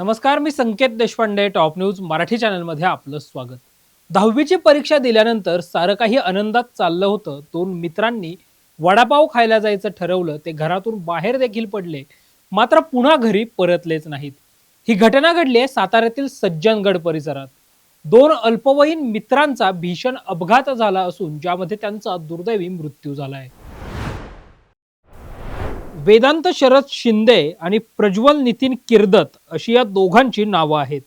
नमस्कार मी Sanket Deshpande top news Marathi चॅनलमध्ये आपलं स्वागत. दहावीची परीक्षा दिल्यानंतर सारं काही आनंदात चाललं होतं. दोन मित्रांनी वडापाव खायला जायचं ठरवलं. ते घरातून बाहेर देखील पडले. मात्र पुन्हा घरी परतलेच नाहीत. ही घटना घडली आहे साताऱ्यातील सज्जनगड परिसरात. दोन अल्पवयीन मित्रांचा भीषण अपघात झाला असून ज्यामध्ये त्यांचा दुर्दैवी मृत्यू झाला आहे. वेदांत शरद शिंदे आणि प्रज्वल नितीन किर्दत अशी या दोघांची नावं आहेत.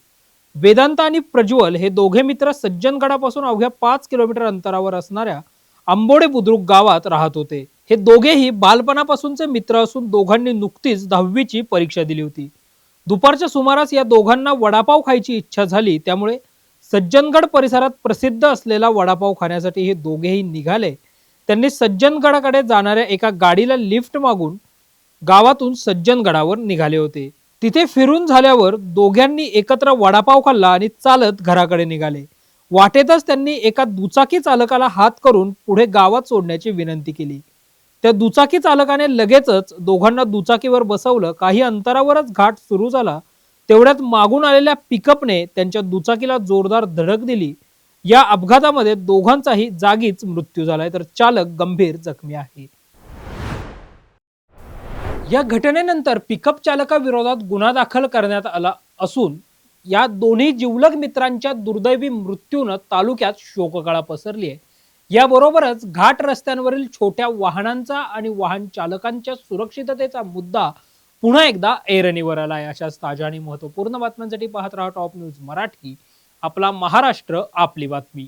वेदांत आणि प्रज्वल हे दोघे मित्र सज्जनगडापासून अवघ्या पाच किलोमीटर अंतरावर असणाऱ्या आंबोडे बुद्रुक गावात राहत होते. हे दोघेही बालपणापासूनचे मित्र असून दोघांनी नुकतीच दहावीची परीक्षा दिली होती. दुपारच्या सुमारास या दोघांना वडापाव खायची इच्छा झाली त्यामुळे सज्जनगड परिसरात प्रसिद्ध असलेला वडापाव खाण्यासाठी हे दोघेही निघाले. त्यांनी सज्जनगडाकडे जाणाऱ्या एका गाडीला लिफ्ट मागून गावातून सज्जनगडावर निघाले होते. तिथे फिरून झाल्यावर दोघांनी एकत्र वडापाव खाल्ला आणि चालत घराकडे निघाले. वाटेतच त्यांनी एका दुचाकी चालकाला हात करून पुढे गावात सोडण्याची विनंती केली. त्या दुचाकी चालकाने लगेचच दोघांना दुचाकीवर बसवलं. काही अंतरावरच घाट सुरू झाला. तेवढ्यात मागून आलेल्या पिकअपने त्यांच्या दुचाकीला जोरदार धडक दिली. या अपघातामध्ये दोघांचाही जागीच मृत्यू झालाय. तर चालक गंभीर जखमी आहे. या घटनेनंतर पिकअप चालकाविरोधात गुन्हा दाखल करण्यात आला असून या दोन्ही जिवलग मित्रांच्या दुर्दैवी मृत्यूनं तालुक्यात शोककळा पसरली आहे. याबरोबरच घाट रस्त्यांवरील छोट्या वाहनांचा आणि वाहन चालकांच्या सुरक्षिततेचा मुद्दा पुन्हा एकदा ऐरणीवर आला आहे अशाच ताज्या आणि महत्त्वपूर्ण बातम्यांसाठी पाहत राहा टॉप न्यूज मराठी. आपला महाराष्ट्र आपली बातमी.